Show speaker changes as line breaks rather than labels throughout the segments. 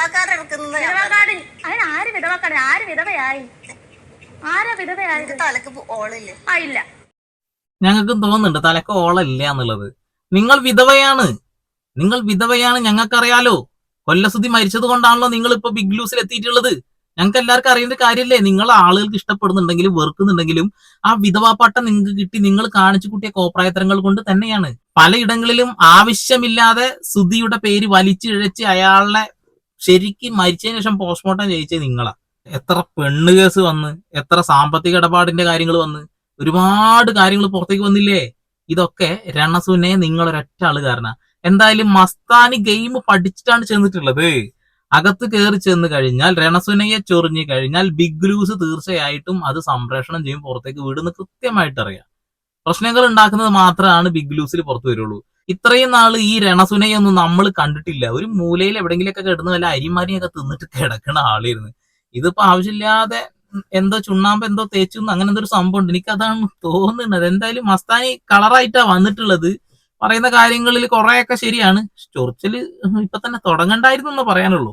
വിധവാക്കാരെ എടുക്കുന്നത്
വിധവക്കാട് അതിന് ആര് വിധവാക്കാട്? ആര് വിധവയായി? ആരാ വിധവയായി
തലക്ക് ഓളില്ലേ?
ആ ഇല്ല.
ഞങ്ങൾക്കും തോന്നുന്നുണ്ട് തലക്ക് ഓളല്ല എന്നുള്ളത്. നിങ്ങൾ വിധവയാണ്. നിങ്ങൾ വിധവയാണ് ഞങ്ങൾക്കറിയാലോ. കൊല്ലസുതി മരിച്ചത് കൊണ്ടാണല്ലോ നിങ്ങൾ ഇപ്പൊ ബിഗ് ലൂസിൽ എത്തിയിട്ടുള്ളത്. ഞങ്ങൾക്ക് എല്ലാവർക്കും അറിയേണ്ട കാര്യമല്ലേ നിങ്ങൾ ആളുകൾക്ക് ഇഷ്ടപ്പെടുന്നുണ്ടെങ്കിലും വെറുക്കുന്നുണ്ടെങ്കിലും ആ വിധവാ പട്ടം നിങ്ങൾക്ക് കിട്ടി. നിങ്ങൾ കാണിച്ചു കൂട്ടിയ കോപ്രായത്തരങ്ങൾ കൊണ്ട് തന്നെയാണ്. പലയിടങ്ങളിലും ആവശ്യമില്ലാതെ സുധിയുടെ പേര് വലിച്ചിഴച്ച് അയാളെ ശരിക്കും മരിച്ചതിന് ശേഷം പോസ്റ്റ്മോർട്ടം ചെയ്യിച്ചത് നിങ്ങളാ. എത്ര പെണ്ണ് കേസ് വന്ന് എത്ര സാമ്പത്തിക ഇടപാടിന്റെ കാര്യങ്ങൾ വന്ന് ഒരുപാട് കാര്യങ്ങൾ പുറത്തേക്ക് വന്നില്ലേ? ഇതൊക്കെ രണസുനെ നിങ്ങളൊരൊറ്റ ആൾ കാരണ എന്തായാലും മസ്താനി ഗെയിം പഠിച്ചിട്ടാണ് ചെന്നിട്ടുള്ളത്. അകത്ത് കയറി ചെന്ന് കഴിഞ്ഞാൽ രണസുനയെ ചൊറിഞ്ഞു കഴിഞ്ഞാൽ ബിഗ് ലൂസ് തീർച്ചയായിട്ടും അത് സംപ്രേഷണം ചെയ്യും പുറത്തേക്ക് വീടുന്ന് കൃത്യമായിട്ട് അറിയാം. പ്രശ്നങ്ങൾ ഉണ്ടാക്കുന്നത് മാത്രമാണ് ബിഗ് ലൂസിൽ പുറത്തു വരുള്ളൂ. ഇത്രയും നാൾ ഈ രണസുനയൊന്നും നമ്മൾ കണ്ടിട്ടില്ല. ഒരു മൂലയിൽ എവിടെങ്കിലൊക്കെ കിടന്ന് വല്ല അരിമാരിയൊക്കെ തിന്നിട്ട് കിടക്കണ ആളായിരുന്നു. ഇതിപ്പോ ആവശ്യമില്ലാതെ എന്തോ ചുണ്ണാമ്പ് എന്തോ തേച്ചു അങ്ങനെ എന്തോ ഒരു സംഭവം ഉണ്ട് എനിക്ക് അതാണ് തോന്നുന്നത്. എന്തായാലും മസ്താനി കളറായിട്ടാ വന്നിട്ടുള്ളത്. പറയുന്ന കാര്യങ്ങളിൽ കുറെയൊക്കെ ശരിയാണ്. ചൊറിച്ചൽ ഇപ്പൊ തന്നെ തുടങ്ങണ്ടായിരുന്നു എന്ന് പറയാനുള്ളൂ.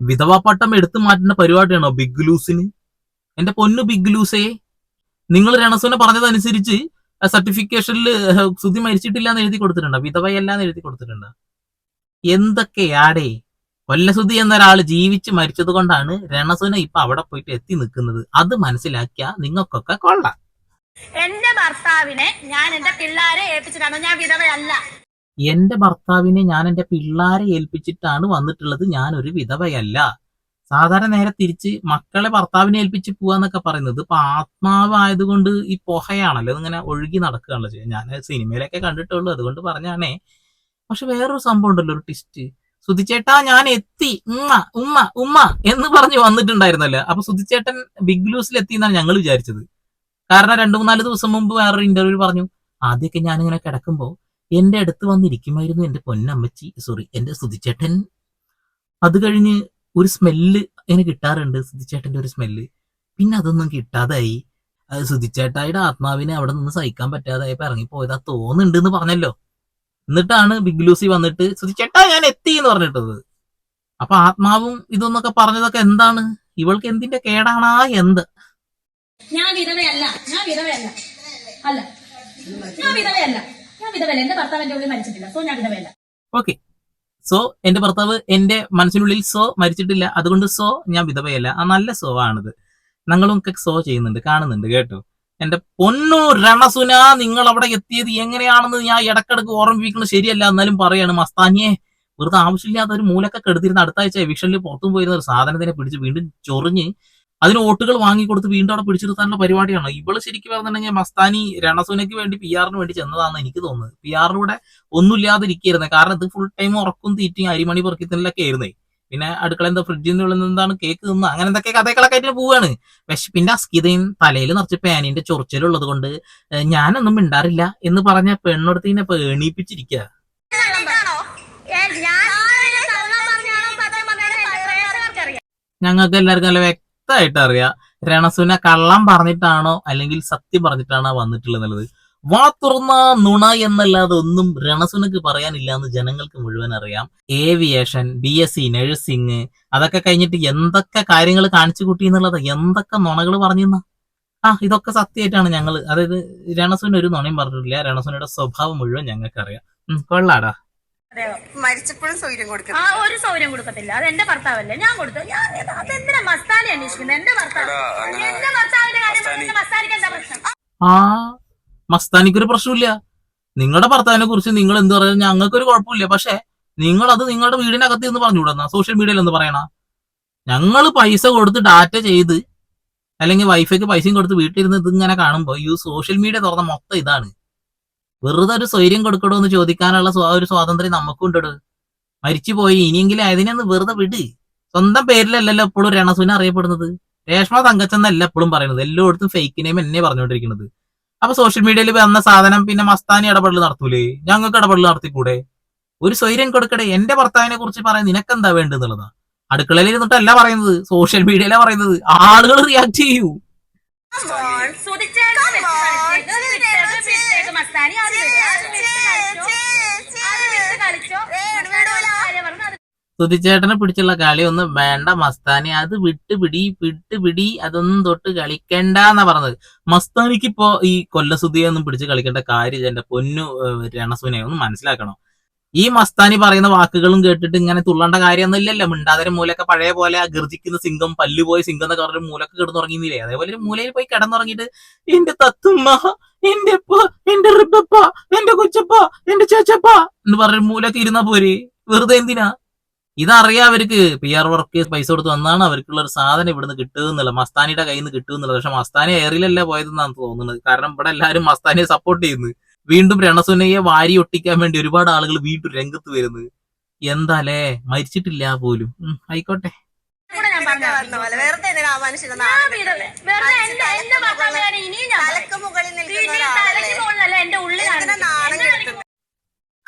വിധവാ പട്ടം എടുത്തു മാറ്റുന്ന പരിപാടിയാണോ ബിഗ് ലൂസിന്? എന്റെ പൊന്നു ബിഗ് ലൂസേ. നിങ്ങൾ രണസുനെ പറഞ്ഞതനുസരിച്ച് സർട്ടിഫിക്കേഷനിൽ സുധി മരിച്ചിട്ടില്ല എന്ന് എഴുതി കൊടുത്തിട്ടുണ്ട്. വിധവയല്ല എന്ന് എഴുതി കൊടുത്തിട്ടുണ്ട്. എന്തൊക്കെയാടേ കൊല്ലസുധി എന്നൊരാൾ ജീവിച്ച് മരിച്ചത് കൊണ്ടാണ് രണസുന ഇപ്പൊ അവിടെ പോയിട്ട് എത്തി നിൽക്കുന്നത്. അത് മനസ്സിലാക്കിയ നിങ്ങൾക്കൊക്കെ കൊള്ളാം.
എന്റെ ഭർത്താവിനെ ഞാൻ എന്റെ പിള്ളാരെ ഏൽപ്പിച്ചിട്ടാണ്. ഞാൻ വിധവയല്ല.
എന്റെ ഭർത്താവിനെ ഞാൻ എന്റെ പിള്ളാരെ ഏൽപ്പിച്ചിട്ടാണ് വന്നിട്ടുള്ളത്. ഞാൻ ഒരു വിധവയല്ല. സാധാരണ നേരെ തിരിച്ച് മക്കളെ ഭർത്താവിനെ ഏൽപ്പിച്ച് പോവാന്നൊക്കെ പറയുന്നത്. ഇപ്പൊ ആത്മാവായതുകൊണ്ട് ഈ പുഹയാണല്ലോ ഇങ്ങനെ ഒഴുകി നടക്കുകയാണല്ലോ ചെയ്യുക ഞാൻ സിനിമയിലൊക്കെ കണ്ടിട്ടുള്ളൂ. അതുകൊണ്ട് പറഞ്ഞാണേ. പക്ഷെ വേറൊരു സംഭവം ഉണ്ടല്ലോ ഒരു ട്വിസ്റ്റ് സുധിച്ചേട്ടാ ഞാൻ എത്തി. ഉമ്മ ഉമ്മ ഉമ്മ എന്ന് പറഞ്ഞ് വന്നിട്ടുണ്ടായിരുന്നല്ലോ. അപ്പൊ സുധിച്ചേട്ടൻ ബിഗ് ലൂസിൽ എത്തി എന്നാണ് ഞങ്ങൾ വിചാരിച്ചത്. കാരണം രണ്ടു മൂന്നാൽ ദിവസം മുമ്പ് വേറൊരു ഇന്റർവ്യൂ പറഞ്ഞു ആദ്യമൊക്കെ ഞാനിങ്ങനെ കിടക്കുമ്പോ എന്റെ അടുത്ത് വന്നിരിക്കുമായിരുന്നു എന്റെ പൊന്നമ്മച്ചി സോറി എന്റെ സുധിച്ചേട്ടൻ. അത് കഴിഞ്ഞ് ഒരു സ്മെല്ല് ഇങ്ങനെ കിട്ടാറുണ്ട് സുധിച്ചേട്ടന്റെ ഒരു സ്മെല്ല് പിന്നെ അതൊന്നും കിട്ടാതായി. അത് സുധിച്ചേട്ടായുടെ ആത്മാവിനെ അവിടെ നിന്ന് സഹിക്കാൻ പറ്റാതായപ്പോ ഇറങ്ങിപ്പോയതാ തോന്നുന്നുണ്ട് എന്ന് പറഞ്ഞല്ലോ. എന്നിട്ടാണ് ബിഗ് ലൂസി വന്നിട്ട് സുധിച്ചേട്ടാ ഞാൻ എത്തി എന്ന് പറഞ്ഞിട്ടത്. അപ്പൊ ആത്മാവും ഇതൊന്നൊക്കെ പറഞ്ഞതൊക്കെ എന്താണ്? ഇവൾക്ക് എന്തിന്റെ കേടാണാ എന്ത്?
ഞാൻ വിധവയല്ല ഞാൻ വിധവയല്ല. അല്ല. ഞാൻ വിധവയല്ല. ഞാൻ വിധവയല്ല. എന്റെ ഭർത്താവിന്റെ ഉള്ളിൽ മരിച്ചിട്ടില്ല. സോ ഞാൻ വിധവയല്ല.
ഓക്കെ സോ എന്റെ ഭർത്താവ് എന്റെ മനസ്സിനുള്ളിൽ സോ മരിച്ചിട്ടില്ല. അതുകൊണ്ട് സോ ഞാൻ വിധവയല്ല. ആ നല്ല സോ ആണിത്. ഞങ്ങളും ഒക്കെ സോ ചെയ്യുന്നുണ്ട് കാണുന്നുണ്ട് കേട്ടോ. എന്റെ പൊന്നു രണസുന നിങ്ങൾ അവിടെ എത്തിയത് എങ്ങനെയാണെന്ന് ഞാൻ ഇടക്കിടക്ക് ഓർമ്മിപ്പിക്കുന്നത് ശരിയല്ല. എന്നാലും പറയാണ് മസ്താനിയെ വെറുതെ ആവശ്യമില്ലാത്ത ഒരു മൂലൊക്കെ കെടുത്തിരുന്ന അടുത്ത ആഴ്ച എവിഷനിൽ പുറത്തും പോയിരുന്ന ഒരു സാധനത്തിനെ പിടിച്ച് വീണ്ടും ചൊറിഞ്ഞ് അതിന് വോട്ടുകൾ വാങ്ങിക്കൊടുത്ത് വീണ്ടും അവിടെ പിടിച്ചെടുത്താനുള്ള പരിപാടിയാണ്? ഇവൾ ശരിക്കും പറഞ്ഞിട്ടുണ്ടെങ്കിൽ മസ്താനി രണസുനയ്ക്ക് വേണ്ടി പി ആറിന് വേണ്ടി ചെന്നതാണെന്ന് എനിക്ക് തോന്നുന്നത് പി ആറിലൂടെ ഒന്നുമില്ലാതിരിക്കരുന്നത് കാരണം ഇത് ഫുൾ ടൈം ഉറക്കും തീറ്റിയും അരിമണി പെറുക്കിത്തലൊക്കെ ആയിരുന്നേ. പിന്നെ അടുക്കള എന്താ ഫ്രിഡ്ജിന്റെ ഉള്ളിൽ നിന്ന് എന്താണ് കേക്ക് തിന്ന് അങ്ങനെ എന്തൊക്കെ കഥകളൊക്കെ ആയിട്ട് പോവാണ് വിശപ്പിന്റെ അസ്കിതയും തലയിൽ നിറച്ച് പാനിന്റെ ചൊറിച്ചലുള്ളത് കൊണ്ട് ഞാനൊന്നും മിണ്ടാറില്ല എന്ന് പറഞ്ഞ പേണീപ്പിച്ചിരിക്കുക
പറഞ്ഞാണോ പറഞ്ഞാണോ പ്രേക്ഷകർക്കറിയാം.
ഞങ്ങൾക്ക് എല്ലാവർക്കും നല്ല വ്യക്തമായിട്ട് അറിയാം രണസുന കള്ളം പറഞ്ഞിട്ടാണോ അല്ലെങ്കിൽ സത്യം പറഞ്ഞിട്ടാണോ വന്നിട്ടുള്ളത് എന്നുള്ളത് വാ തുറന്ന നുണ എന്നല്ലാതെ ഒന്നും രണസുനക്ക് പറയാനില്ല എന്ന് ജനങ്ങൾക്ക് മുഴുവൻ അറിയാം. Aviation B S C nursing അതൊക്കെ കഴിഞ്ഞിട്ട് എന്തൊക്കെ കാര്യങ്ങൾ കാണിച്ചു കൂട്ടി എന്നുള്ളത്? എന്തൊക്കെ നുണകൾ പറഞ്ഞിരുന്ന ആ ഇതൊക്കെ സത്യമായിട്ടാണ് ഞങ്ങൾ അതായത് രണസുന ഒരു നുണയും പറഞ്ഞിട്ടില്ല. രണസുനയുടെ സ്വഭാവം മുഴുവൻ ഞങ്ങൾക്ക് അറിയാം കൊള്ളാടാ?
മരിച്ചപ്പോഴും സൗകര്യം
ആ
കൊടുക്കുന്നത്
ഒരു സൗകര്യം കൊടുക്കത്തില്ല. അത് എന്റെ ഭർത്താവല്ലേ? ഞാൻ കൊടുത്തു. ഞാൻ അതെന്തിനാ മസ്താനി അന്വേഷിക്കുന്നത്? എന്റെ ഭർത്താവ്. എന്റെ ഭർത്താവിന്റെ കാര്യം പറഞ്ഞിട്ട് മസ്താനിക്ക് എന്താ പ്രശ്നം?
ആ മസ്താനിക്കൊരു പ്രശ്നമില്ല നിങ്ങളുടെ ഭർത്താവിനെ കുറിച്ച് നിങ്ങൾ എന്ത് പറയുന്നത് ഞങ്ങൾക്കൊരു കുഴപ്പമില്ല. പക്ഷെ നിങ്ങൾ അത് നിങ്ങളുടെ വീടിനകത്ത് എന്ന് പറഞ്ഞുകൂടെന്നാ സോഷ്യൽ മീഡിയയിൽ എന്ന് പറയണ. ഞങ്ങൾ പൈസ കൊടുത്ത് ഡാറ്റ ചെയ്ത് അല്ലെങ്കിൽ വൈഫൈക്ക് പൈസയും കൊടുത്ത് വീട്ടിലിരുന്ന് ഇങ്ങനെ കാണുമ്പോൾ ഈ സോഷ്യൽ മീഡിയ തുറന്ന മൊത്തം ഇതാണ്. വെറുതെ ഒരു സ്വൈര്യം കൊടുക്കണോ എന്ന് ചോദിക്കാനുള്ള ഒരു സ്വാതന്ത്ര്യം നമുക്കും മരിച്ചു പോയി ഇനിയെങ്കിലും അതിനൊന്ന് വെറുതെ വിട്. സ്വന്തം പേരിലല്ലല്ലോ എപ്പോഴും രണസുന അറിയപ്പെടുന്നത്. രേഷ്മ തങ്കച്ചെന്നല്ല എപ്പോഴും പറയുന്നത്. എല്ലായിടത്തും ഫേക്ക് നെയിം എന്നെ പറഞ്ഞുകൊണ്ടിരിക്കുന്നത്. അപ്പൊ സോഷ്യൽ മീഡിയയിൽ വന്ന സാധനം പിന്നെ മസ്താനി ഇടപെടൽ നടത്തൂലേ? ഞങ്ങൾക്ക് ഇടപെടൽ നടത്തിക്കൂടെ? ഒരു സ്വൈര്യം കൊടുക്കടെ. എന്റെ ഭർത്താവിനെ കുറിച്ച് പറയാൻ നിനക്കെന്താ വേണ്ടതെന്നുള്ളതാ അടുക്കളയിൽ ഇരുന്നിട്ടല്ല പറയുന്നത്. സോഷ്യൽ മീഡിയയിലാ പറയുന്നത്. ആളുകൾ റിയാക്ട് ചെയ്യൂ.
മസ്താനി
സുതിച്ചേട്ടനെ പിടിച്ചുള്ള കളി ഒന്നും വേണ്ട മസ്താനി. അത് വിട്ടുപിടി വിട്ടുപിടി അതൊന്നും തൊട്ട് കളിക്കണ്ട എന്നാ പറഞ്ഞത്. മസ്താനിക്ക് ഇപ്പോ ഈ കൊല്ലസുതിയെ ഒന്നും പിടിച്ച് കളിക്കേണ്ട കാര്യം എന്റെ പൊന്നു രണസുനെ ഒന്ന് മനസ്സിലാക്കണം? ഈ മസ്താനി പറയുന്ന വാക്കുകളും കേട്ടിട്ട് ഇങ്ങനെ തുള്ളേണ്ട കാര്യമൊന്നും ഇല്ലല്ലോ മിണ്ടാതര മൂലൊക്കെ പഴയ പോലെ ഗർജിക്കുന്ന സിംഗം പല്ലുപോയ സിംഗം എന്നൊക്കെ പറഞ്ഞൊരു മൂലൊക്കെ കിടന്നുറങ്ങിയില്ലേ അതേപോലെ ഒരു മൂലയിൽ പോയി കിടന്നുറങ്ങിയിട്ട് എന്റെ തത്തുമ്മ എന്റെ അപ്പ എന്റെ റിപ്പപ്പ എന്റെ കൊച്ചപ്പ എന്റെ ചേച്ചപ്പ എന്ന് പറഞ്ഞ മൂലൊക്കെ ഇരുന്നാ പോരെ. വെറുതെ എന്തിനാ? ഇതറിയാം അവർക്ക്. പി ആർ വർക്ക് പൈസ കൊടുത്ത് വന്നാണ് അവർക്കുള്ള ഒരു സാധനം ഇവിടുന്ന് കിട്ടുമെന്നുള്ള മസ്താനിയുടെ കയ്യിൽ നിന്ന് കിട്ടുമെന്നുള്ളത് പക്ഷെ മസ്താനി എയറിലല്ല പോയതെന്നാണ് തോന്നുന്നത്. കാരണം ഇവിടെ എല്ലാവരും മസ്താനിയെ സപ്പോർട്ട് ചെയ്യുന്നു. വീണ്ടും രണസുനയെ വാരി ഒട്ടിക്കാൻ വേണ്ടി ഒരുപാട് ആളുകൾ വീണ്ടും രംഗത്ത് വരുന്നത്. എന്താലേ? മരിച്ചിട്ടില്ല പോലും. ആയിക്കോട്ടെ.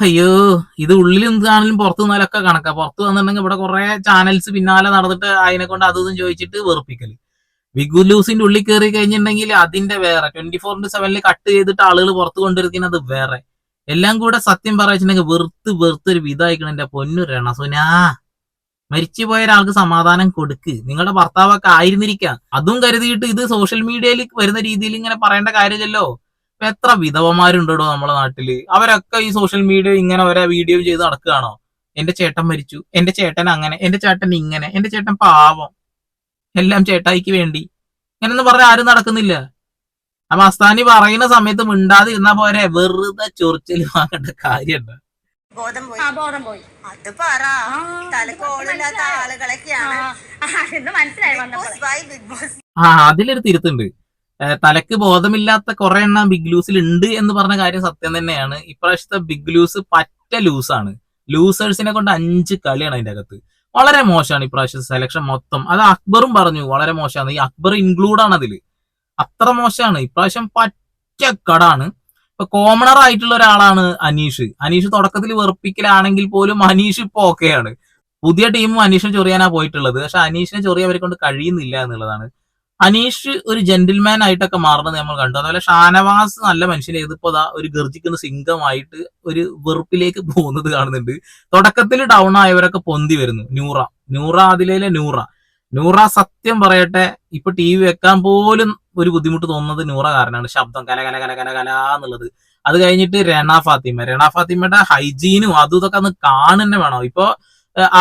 അയ്യോ ഇത് ഉള്ളിൽ എന്താണെങ്കിലും പുറത്തു നിന്നാലൊക്കെ കണക്കാ. പുറത്തു വന്നിട്ടുണ്ടെങ്കിൽ ഇവിടെ കുറെ ചാനൽസ് പിന്നാലെ നടന്നിട്ട് അതിനെ കൊണ്ട് അതും ചോദിച്ചിട്ട് വെറുപ്പിക്കൽ. ബിഗ് ലൂസിന്റെ ഉള്ളിൽ കയറി കഴിഞ്ഞിട്ടുണ്ടെങ്കിൽ അതിന്റെ വേറെ. ട്വന്റി ഫോർ ഇന്റു സെവനിൽ കട്ട് ചെയ്തിട്ട് ആളുകൾ പുറത്തു കൊണ്ടിരിക്കുന്നത് വേറെ. എല്ലാം കൂടെ സത്യം പറയുന്നുണ്ടെങ്കിൽ വെറുത്ത് വെറുത്ത് ഒരു വിധായിക്കണം എന്റെ പൊന്നു രണസുനാ മരിച്ചുപോയ ഒരാൾക്ക് സമാധാനം കൊടുക്ക്. നിങ്ങളുടെ ഭർത്താവൊക്കെ ആയിരുന്നിരിക്കാം. അതും കരുതിയിട്ട് ഇത് സോഷ്യൽ മീഡിയയിൽ വരുന്ന രീതിയിൽ ഇങ്ങനെ പറയേണ്ട കാര്യമില്ലല്ലോ. ഇപ്പൊ എത്ര വിധവമാരുണ്ടോ നമ്മുടെ നാട്ടിൽ? അവരൊക്കെ ഈ സോഷ്യൽ മീഡിയ ഇങ്ങനെ വരെ വീഡിയോ ചെയ്ത് നടക്കുകയാണോ? എന്റെ ചേട്ടൻ മരിച്ചു. എന്റെ ചേട്ടൻ അങ്ങനെ. എന്റെ ചേട്ടൻ ഇങ്ങനെ. എന്റെ ചേട്ടൻ പാവം. എല്ലാം ചേട്ടായിക്ക് വേണ്ടി. ഇങ്ങനൊന്നും പറഞ്ഞ ആരും നടക്കുന്നില്ല. അപ്പൊ അസ്താനി പറയുന്ന സമയത്ത് മിണ്ടാതെ ഇരുന്നാ പോരെ. വെറുതെ ചൊറിച്ചിൽ വാങ്ങേണ്ട കാര്യമുണ്ട്.
ബോധം പോയി.
ആ ബോധം പോയി.
അത് പറ. ആളുകളൊക്കെയാണ്.
ആ
അതിലൊരു തിരുത്തുണ്ട്. തലക്ക് ബോധമില്ലാത്ത കുറെ എണ്ണം ബിഗ് ലൂസിൽ ഉണ്ട് എന്ന് പറഞ്ഞ കാര്യം സത്യം തന്നെയാണ്. ഇപ്രാവശ്യത്തെ ബിഗ് ലൂസ് പറ്റ ലൂസാണ് ലൂസേഴ്സിനെ കൊണ്ട് അഞ്ച് കളിയാണ് അതിന്റെ അകത്ത്. വളരെ മോശമാണ് ഇപ്രാവശ്യത്തെ സെലക്ഷൻ മൊത്തം. അത് അക്ബറും പറഞ്ഞു വളരെ മോശമാണ്. ഈ അക്ബർ ഇൻക്ലൂഡ് ആണ് അതിൽ അത്ര മോശമാണ്. ഇപ്രാവശ്യം പറ്റ കടാണ് ഇപ്പൊ കോമണർ ആയിട്ടുള്ള ഒരാളാണ് അനീഷ്. അനീഷ് തുടക്കത്തിൽ വെറുപ്പിക്കലാണെങ്കിൽ പോലും അനീഷ് ഇപ്പൊ ഓക്കെയാണ് പുതിയ ടീമും അനീഷിനെ ചൊറിയാനാ പോയിട്ടുള്ളത്. പക്ഷെ അനീഷിനെ ചൊറിയാൻ അവരെ കൊണ്ട് കഴിയുന്നില്ല എന്നുള്ളതാണ്. അനീഷ് ഒരു ജെന്റിൽമാൻ ആയിട്ടൊക്കെ മാറുന്നത് നമ്മൾ കണ്ടു. അതുപോലെ ഷാനവാസ് നല്ല മനുഷ്യൻ ഇതിപ്പോ ദാ ഒരു ഗർജിക്കുന്ന സിംഗമായിട്ട് ഒരു വെറുപ്പിലേക്ക് പോകുന്നത് കാണുന്നുണ്ട്. തുടക്കത്തിൽ ഡൗൺ ആയവരൊക്കെ പൊന്തി വരുന്നു. നൂറ. നൂറ അതിലെ നൂറ. നൂറ സത്യം പറയട്ടെ ഇപ്പൊ ടി വി വെക്കാൻ പോലും ഒരു ബുദ്ധിമുട്ട് തോന്നുന്നത് നൂറ കാരണമാണ് ശബ്ദം കല കല കല കല കല എന്നുള്ളത്. അത് കഴിഞ്ഞിട്ട് രണ ഫാത്തിമ. രണ ഫാത്തിമയുടെ ഹൈജീനും അതും ഇതൊക്കെ ഒന്ന് കാണുന്നെ വേണം. ഇപ്പൊ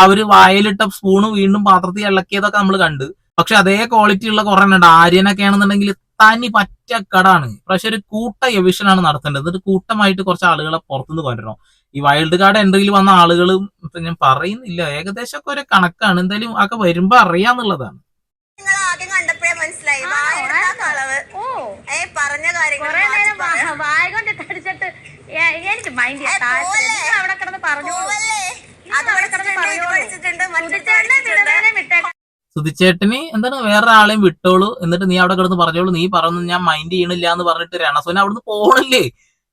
അവർ വായലിട്ട സ്പൂണ് വീണ്ടും പാത്രത്തിൽ ഇളക്കിയതൊക്കെ നമ്മൾ കണ്ട്. പക്ഷെ അതേ ക്വാളിറ്റി ഉള്ള കുറെ ഉണ്ട് ആര്യനൊക്കെ ആണെന്നുണ്ടെങ്കിൽ തനി പറ്റക്കടാണ് പക്ഷെ ഒരു കൂട്ട എവിഷനാണ് നടത്തേണ്ടത്. എന്നിട്ട് കൂട്ടമായിട്ട് കുറച്ച് ആളുകളെ പുറത്തുനിന്ന് കൊണ്ടുവരണം. ഈ വൈൽഡ് കാർഡ് എൻട്രിയിൽ വന്ന ആളുകളും ഇപ്പൊ ഞാൻ പറയുന്നില്ല. ഏകദേശം ഒക്കെ ഒരു കണക്കാണ്. എന്തായാലും ഒക്കെ വരുമ്പോ അറിയാന്നുള്ളതാണ്.
നിങ്ങൾ ആദ്യം കണ്ടപ്പോഴേ മനസ്സിലായി. കളവ്.
ഓ.
ഏ പറഞ്ഞ കാര്യങ്ങൾ
എനിക്ക് മൈൻഡ് അവിടെ കിടന്ന് പറഞ്ഞോളൂ
പോവല്ലേ?
നിങ്ങൾ
അത്
അവിടെ കിടന്ന്
പഠിച്ചിട്ടുണ്ട്, ഇത്
പറഞ്ഞോളൂ.
പഠിച്ചിട്ടുണ്ട്, മറ്റേത്
സുധിച്ചേട്ടനെ
പഠിച്ചിട്ടുണ്ട്.
വിധവേനെ വിട്ടേക്കാം
സുധിച്ചേട്ടന് എന്താണ് വേറെ ആളെയും വിട്ടോളൂ. എന്നിട്ട് നീ അവിടെ കിടന്ന് പറഞ്ഞോളൂ. നീ പറഞ്ഞു ഞാൻ മൈൻഡ് ചെയ്യണില്ല എന്ന് പറഞ്ഞിട്ട് രണസോന അവിടുന്ന് പോണില്ലേ?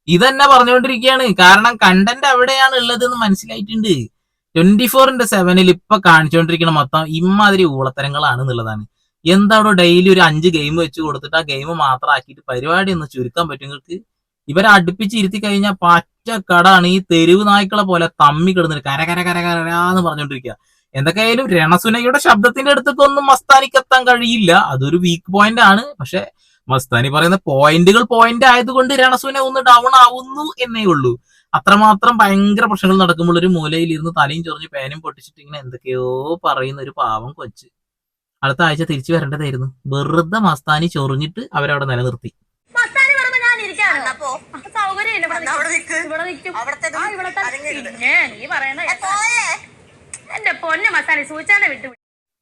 ഇതന്നെ പറഞ്ഞുകൊണ്ടിരിക്കുകയാണ്. കാരണം കണ്ടന്റ് അവിടെയാണ് ഉള്ളത് എന്ന് മനസ്സിലായിട്ടുണ്ട് ട്വന്റി ഫോറിന്റെ സെവനിൽ ഇപ്പൊ കാണിച്ചുകൊണ്ടിരിക്കുന്ന മൊത്തം ഇമ്മാതിരി ഊളത്തരങ്ങളാണ് എന്നുള്ളതാണ്. എന്താണോ ഡെയിലി ഒരു അഞ്ച് ഗെയിം വെച്ച് കൊടുത്തിട്ട് ആ ഗെയിം മാത്രം ആക്കിയിട്ട് പരിപാടി ഒന്ന് ചുരുക്കാൻ പറ്റും നിങ്ങൾക്ക്? ഇവരെ അടുപ്പിച്ച് ഇരുത്തി കഴിഞ്ഞാൽ പച്ച കടാണ് ഈ തെരുവ് നായ്ക്കളെ പോലെ തമ്മി കിടന്നിട്ട് കര കര കര കരാന്ന് പറഞ്ഞുകൊണ്ടിരിക്കുക. എന്തൊക്കെയായാലും രണസുനയുടെ ശബ്ദത്തിന്റെ അടുത്തൊക്കെ ഒന്നും മസ്താനിക്ക് എത്താൻ കഴിയില്ല. അതൊരു വീക്ക് പോയിന്റ് ആണ്. പക്ഷെ മസ്താനി പറയുന്ന പോയിന്റുകൾ പോയിന്റ് ആയതുകൊണ്ട് രണസുന ഒന്ന് ഡൗൺ ആവുന്നു എന്നേ ഉള്ളൂ. അത്രമാത്രം ഭയങ്കര പ്രശ്നങ്ങൾ നടക്കുമ്പോൾ ഒരു മൂലയിൽ ഇരുന്ന് തലയും ചൊറിഞ്ഞ് പേനും പൊട്ടിച്ചിട്ട് ഇങ്ങനെ എന്തൊക്കെയോ പറയുന്ന ഒരു പാവം കൊച്ച്. അടുത്ത ആഴ്ച തിരിച്ചു വരേണ്ടതായിരുന്നു. വെറുതെ മസ്താനി ചൊറിഞ്ഞിട്ട് അവരവിടെ നിലനിർത്തി.
മസ്താനി എന്റെ പൊന്ന് സൂചാനെ വിട്ടു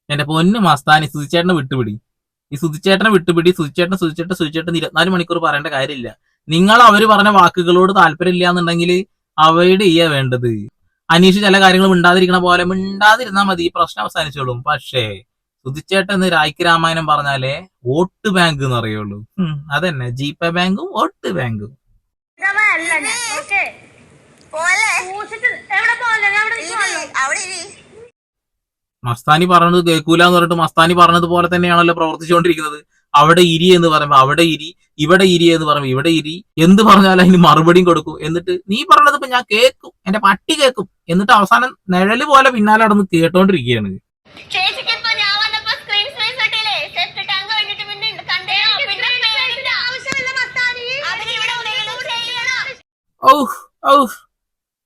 എന്റെ പൊന്ന് മസ്താനി സുധിച്ചേട്ടനെ വിട്ടുപിടി. ഈ സുധിച്ചേട്ടനെ വിട്ടുപിടി സുധിച്ചേട്ടൻ സുധിച്ചേട്ടൻ സുധിച്ചേട്ടൻ ഇരുപത്തിനാല് മണിക്കൂർ പറയേണ്ട കാര്യമില്ല. നിങ്ങൾ അവർ പറഞ്ഞ വാക്കുകളോട് താല്പര്യമില്ല എന്നുണ്ടെങ്കിൽ അവോയ്ഡ് ചെയ്യാ വേണ്ടത്. അനീഷ് ചില കാര്യങ്ങൾ മിണ്ടാതിരിക്കണ പോലെ മിണ്ടാതിരുന്നാൽ മതി ഈ പ്രശ്നം അവസാനിച്ചോളും. പക്ഷേ സുധിച്ചേട്ടൻ എന്ന് രായ്ക്ക് രാമായണം പറഞ്ഞാലേ വോട്ട് ബാങ്ക് എന്ന് അറിയുള്ളൂ അതന്നെ. ജിപേ ബാങ്കും വോട്ട് ബാങ്കും
അല്ല ഞാൻ ഓക്കെ
പോലെ
സൂക്ഷിച്ച് എവിടെ പോകല്ലോ ഞാൻ ഇവിടെ
ഇരി,
നിൽക്കുവാണല്ലോ
അവിടെ ഇരി
മസ്താനി പറഞ്ഞത് കേൾക്കൂല എന്ന് പറഞ്ഞിട്ട് മസ്താനി പറഞ്ഞതുപോലെ തന്നെയാണല്ലോ പ്രവർത്തിച്ചുകൊണ്ടിരിക്കുന്നത്. അവിടെ ഇരി എന്ന് പറയുമ്പോ അവിടെ ഇരി ഇവിടെ ഇരി എന്ന് പറയുമ്പോ ഇവിടെ ഇരി എന്ത് പറഞ്ഞാലും അതിന് മറുപടിയും കൊടുക്കും. എന്നിട്ട് നീ പറഞ്ഞത് ഇപ്പൊ ഞാൻ കേൾക്കും എന്റെ പട്ടി കേൾക്കും. എന്നിട്ട് അവസാനം നിഴൽ പോലെ പിന്നാലെ അടന്ന് കേട്ടോണ്ടിരിക്കുകയാണ്.
ഓഹ് ഇപ്പൊ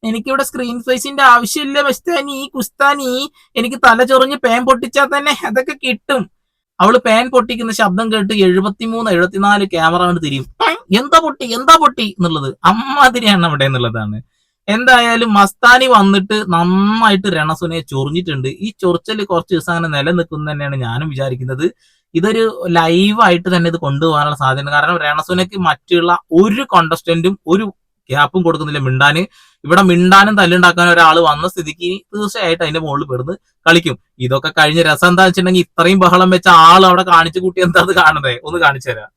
എനിക്കിവിടെ സ്ക്രീൻ സൈസിന്റെ ആവശ്യമില്ല മസ്താനി കുസ്താനി. എനിക്ക് തല ചൊറിഞ്ഞ് പേൻ പൊട്ടിച്ചാൽ തന്നെ അതൊക്കെ കിട്ടും. അവൾ പേൻ പൊട്ടിക്കുന്ന ശബ്ദം കേട്ട് എഴുപത്തിമൂന്ന് എഴുപത്തിനാല് ക്യാമറ കൊണ്ട് തിരിയും. എന്താ പൊട്ടി? എന്താ പൊട്ടി? എന്നുള്ളത് അമ്മാതിരിയാണ് അവിടെ എന്നുള്ളതാണ്. എന്തായാലും മസ്താനി വന്നിട്ട് നന്നായിട്ട് രണസുനെ ചൊറിഞ്ഞിട്ടുണ്ട്. ഈ ചൊറിച്ചൽ കുറച്ച് ദിവസം അങ്ങനെ നിലനിൽക്കും തന്നെയാണ് ഞാനും വിചാരിക്കുന്നത്. ഇതൊരു ലൈവായിട്ട് തന്നെ ഇത് കൊണ്ടുപോകാനുള്ള സാധ്യത കാരണം രണസുനക്ക് മറ്റുള്ള ഒരു കോണ്ടസ്റ്റന്റും ഒരു ഗ്യാപ്പും കൊടുക്കുന്നില്ല. മിണ്ടാന്. ഇവിടെ മിണ്ടാനും തല്ലുണ്ടാക്കാൻ ഒരാൾ വന്ന സ്ഥിതിക്ക് തീർച്ചയായിട്ടും അതിന്റെ മുകളിൽ പെടുന്ന് കളിക്കും. ഇതൊക്കെ കഴിഞ്ഞ രസം എന്താ വെച്ചിട്ടുണ്ടെങ്കിൽ ഇത്രയും ബഹളം വെച്ച ആൾ അവിടെ കാണിച്ചു കൂട്ടി എന്താ അത് കാണണ്ടേ? ഒന്ന് കാണിച്ചു തരാം.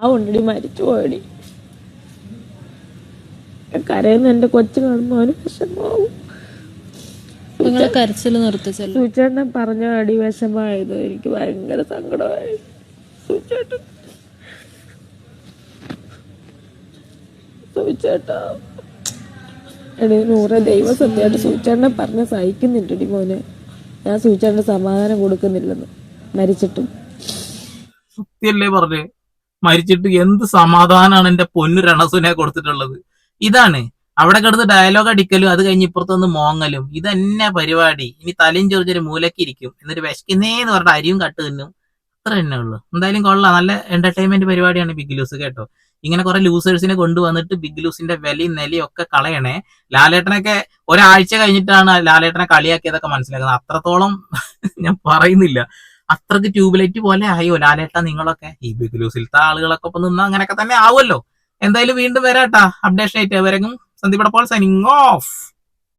ആ ഉണ്ടടി മരിച്ചു പോയടി. കരയുന്ന എന്റെ കൊച്ചു കാണുമ്പോ അവന് വിഷമാവും
നിങ്ങളെ കരച്ചിൽ നിർത്തിച്ചല്ലോ
സൂചേട്ടൻ പറഞ്ഞ അടി വിഷമായത് എനിക്ക് ഭയങ്കര സങ്കടമായി. സൂചേട്ടൻ സൂചേട്ടാ എടി നൂറെ ദൈവ സത്യമായിട്ട് സൂചേട്ടനെ പറഞ്ഞ സഹിക്കുന്നില്ലടി മോനെ. ഞാൻ സൂചേട്ടന് സമാധാനം കൊടുക്കുന്നില്ലെന്ന് മരിച്ചിട്ടും.
സത്യല്ലേ പറഞ്ഞേ? മരിച്ചിട്ട് എന്ത് സമാധാനാണ് എന്റെ പൊന്നു രണസുനെ കൊടുത്തിട്ടുള്ളത്? ഇതാണ്. അവിടെ കിടന്ന് ഡയലോഗ് അടിക്കലും അത് കഴിഞ്ഞ് ഇപ്പുറത്തൊന്ന് മോങ്ങലും. ഇതന്നെ പരിപാടി. ഇനി തലയും ചൊറിച്ചൊരു മൂലക്കിരിക്കും എന്നിട്ട് വിശക്കുന്നേന്ന് പറഞ്ഞിട്ട് അരിയും കട്ട് തിന്നും. അത്ര തന്നെ ഉള്ളു. എന്തായാലും കൊള്ളാം. നല്ല എന്റർടൈൻമെന്റ് പരിപാടിയാണ് ബിഗ് ലൂസ് കേട്ടോ. ഇങ്ങനെ കുറെ ലൂസേഴ്സിനെ കൊണ്ടുവന്നിട്ട് ബിഗ് ലൂസിന്റെ വിലയും നിലയും ഒക്കെ കളയണേ. ലാലേട്ടനൊക്കെ ഒരാഴ്ച കഴിഞ്ഞിട്ടാണ് ലാലേട്ടനെ കളിയാക്കിയതൊക്കെ മനസ്സിലാക്കുന്നത്. അത്രത്തോളം ഞാൻ പറയുന്നില്ല. അത്രയ്ക്ക് ട്യൂബ്ലൈറ്റ് പോലെ ആയോ ലാലേട്ട നിങ്ങളൊക്കെ? ഈ ബിഗ് ലൂസിലത്തെ ആളുകളൊക്കെ ഒപ്പം നിന്നാ അങ്ങനെയൊക്കെ തന്നെ ആവുമല്ലോ. എന്തായാലും വീണ്ടും വരാട്ടാ. അപ്ഡേഷൻ ആയിട്ട് വരങ്ങും. Sandeep Paul signing off